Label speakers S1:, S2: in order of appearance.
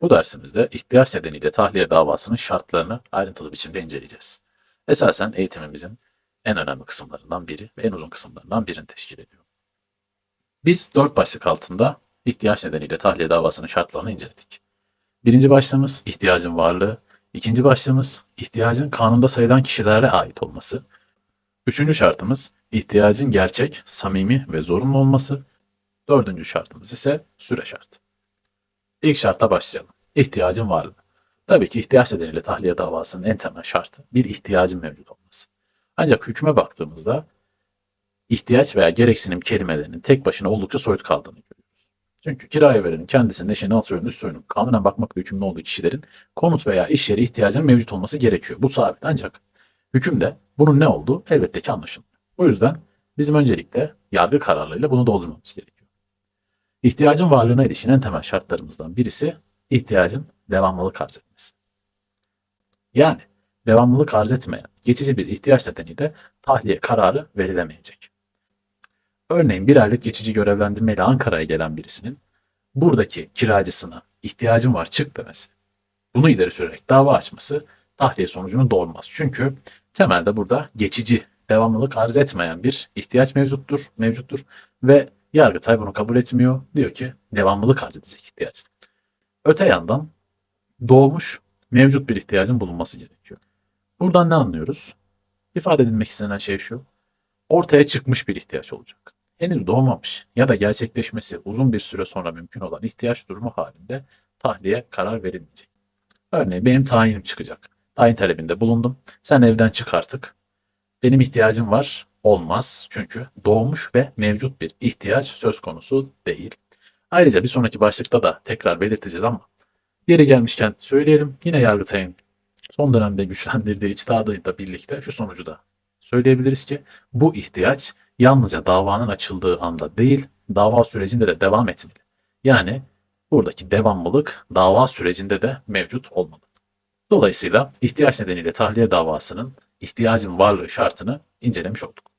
S1: Bu dersimizde ihtiyaç nedeniyle tahliye davasının şartlarını ayrıntılı biçimde inceleyeceğiz. Esasen eğitimimizin en önemli kısımlarından biri ve en uzun kısımlarından birini teşkil ediyor. Biz dört başlık altında ihtiyaç nedeniyle tahliye davasının şartlarını inceledik. Birinci başlığımız ihtiyacın varlığı, ikinci başlığımız ihtiyacın kanunda sayılan kişilere ait olması, üçüncü şartımız ihtiyacın gerçek, samimi ve zorunlu olması, dördüncü şartımız ise süre şartı. İlk şarta başlayalım. İhtiyacın varlığı. Tabii ki ihtiyaç nedeniyle tahliye davasının en temel şartı bir ihtiyacın mevcut olması. Ancak hükme baktığımızda ihtiyaç veya gereksinim kelimelerinin tek başına oldukça soyut kaldığını görüyoruz. Çünkü kiraya verenin kendisinin eşinin alt soyunun üst soyunun kanunen bakmakla yükümlü olduğu kişilerin konut veya iş yeri ihtiyacının mevcut olması gerekiyor. Bu sabit ancak hükümde bunun ne olduğu elbette ki anlaşılmıyor. O yüzden bizim öncelikle yargı kararlarıyla bunu doldurmamız gerekiyor. İhtiyacın varlığına ilişkin en temel şartlarımızdan birisi ihtiyacın devamlılık arz etmesi. Yani devamlılık arz etmeyen geçici bir ihtiyaç nedeniyle tahliye kararı verilemeyecek. Örneğin bir aylık geçici görevlendirmeyle Ankara'ya gelen birisinin buradaki kiracısına ihtiyacım var çık demesi, bunu ileri sürerek dava açması tahliye sonucunu doğurmaz. Çünkü temelde burada geçici, devamlılık arz etmeyen bir ihtiyaç mevcuttur, mevcuttur ve Yargıtay bunu kabul etmiyor. Diyor ki devamlılık arz edecek ihtiyaç. Öte yandan doğmuş mevcut bir ihtiyacın bulunması gerekiyor. Buradan ne anlıyoruz? İfade edilmek istenen şey şu. Ortaya çıkmış bir ihtiyaç olacak. Henüz doğmamış ya da gerçekleşmesi uzun bir süre sonra mümkün olan ihtiyaç durumu halinde tahliye karar verilmeyecek. Örneğin benim tayinim çıkacak. Tayin talebinde bulundum. Sen evden çık artık. Benim ihtiyacım var. Olmaz. Çünkü doğmuş ve mevcut bir ihtiyaç söz konusu değil. Ayrıca bir sonraki başlıkta da tekrar belirteceğiz ama yeri gelmişken söyleyelim. Yine Yargıtay'ın son dönemde güçlendirdiği içtihadıyla birlikte şu sonucu da söyleyebiliriz ki bu ihtiyaç yalnızca davanın açıldığı anda değil, dava sürecinde de devam etmeli. Yani buradaki devamlılık dava sürecinde de mevcut olmalı. Dolayısıyla ihtiyaç nedeniyle tahliye davasının ihtiyacın varlığı şartını incelemiş olduk.